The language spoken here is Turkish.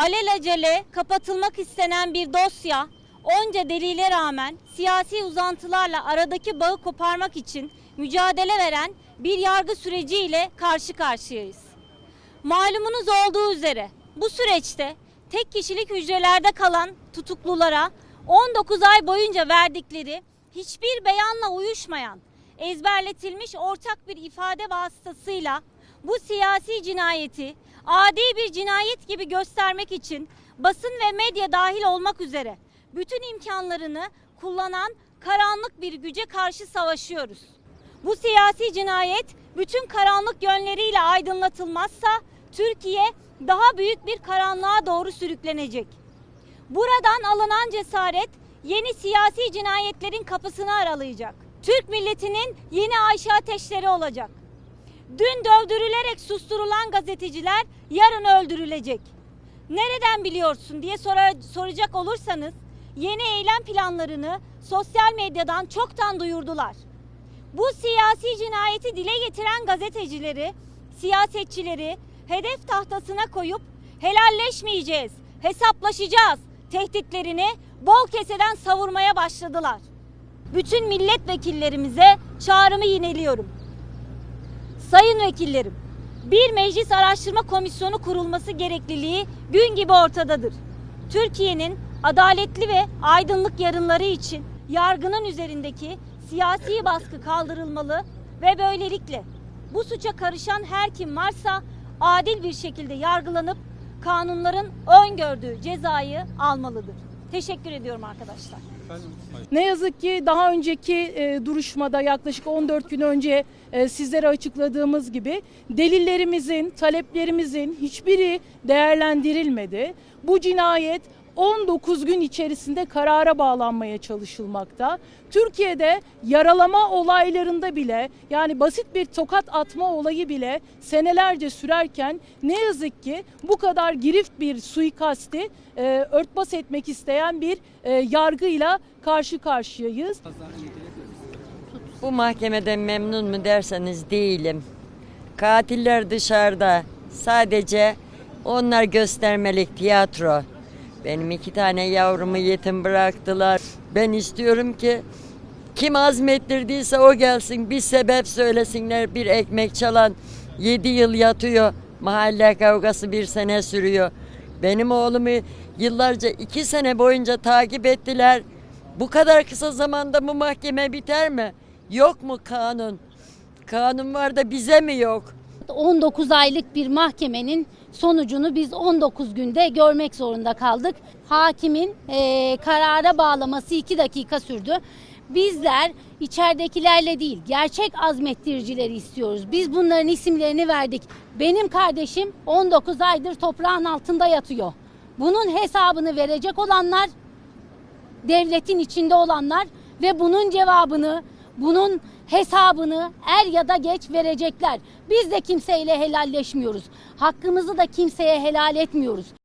Alelacele kapatılmak istenen bir dosya onca delile rağmen siyasi uzantılarla aradaki bağı koparmak için mücadele veren bir yargı süreciyle karşı karşıyayız. Malumunuz olduğu üzere bu süreçte tek kişilik hücrelerde kalan tutuklulara 19 ay boyunca verdikleri hiçbir beyanla uyuşmayan ezberletilmiş ortak bir ifade vasıtasıyla bu siyasi cinayeti adi bir cinayet gibi göstermek için basın ve medya dahil olmak üzere bütün imkanlarını kullanan karanlık bir güce karşı savaşıyoruz. Bu siyasi cinayet bütün karanlık yönleriyle aydınlatılmazsa Türkiye daha büyük bir karanlığa doğru sürüklenecek. Buradan alınan cesaret yeni siyasi cinayetlerin kapısını aralayacak. Türk milletinin yeni Ayşe ateşleri olacak. Dün dövdürülerek susturulan gazeteciler yarın öldürülecek. Nereden biliyorsun diye sora- soracak olursanız yeni eylem planlarını sosyal medyadan çoktan duyurdular. Bu siyasi cinayeti dile getiren gazetecileri, siyasetçileri hedef tahtasına koyup helalleşmeyeceğiz, hesaplaşacağız tehditlerini bol keseden savurmaya başladılar. Bütün milletvekillerimize çağrımı yineliyorum. Sayın vekillerim, bir meclis araştırma komisyonu kurulması gerekliliği gün gibi ortadadır. Türkiye'nin adaletli ve aydınlık yarınları için yargının üzerindeki siyasi baskı kaldırılmalı ve böylelikle bu suça karışan her kim varsa adil bir şekilde yargılanıp kanunların öngördüğü cezayı almalıdır. Teşekkür ediyorum arkadaşlar. Ne yazık ki daha önceki e, duruşmada yaklaşık 14 gün önce e, sizlere açıkladığımız gibi delillerimizin, taleplerimizin hiçbiri değerlendirilmedi. Bu cinayet 19 gün içerisinde karara bağlanmaya çalışılmakta. Türkiye'de yaralama olaylarında bile yani basit bir tokat atma olayı bile senelerce sürerken ne yazık ki bu kadar girift bir suikasti e, örtbas etmek isteyen bir e, yargıyla karşı karşıyayız. Bu mahkemeden memnun mu derseniz değilim. Katiller dışarıda. Sadece onlar göstermelik tiyatro. Benim iki tane yavrumu yetim bıraktılar. Ben istiyorum ki kim azmettirdiyse o gelsin. Bir sebep söylesinler. Bir ekmek çalan 7 yıl yatıyor. Mahalle kavgası bir sene sürüyor. Benim oğlumu yıllarca iki sene boyunca takip ettiler. Bu kadar kısa zamanda bu mahkeme biter mi? Yok mu kanun? Kanun var da bize mi yok? 19 aylık bir mahkemenin sonucunu biz 19 günde görmek zorunda kaldık. Hakimin eee, karara bağlaması 2 dakika sürdü. Bizler içeridekilerle değil gerçek azmettiricileri istiyoruz. Biz bunların isimlerini verdik. Benim kardeşim 19 aydır toprağın altında yatıyor. Bunun hesabını verecek olanlar devletin içinde olanlar ve bunun cevabını, bunun hesabını er ya da geç verecekler. Biz de kimseyle helalleşmiyoruz. Hakkımızı da kimseye helal etmiyoruz.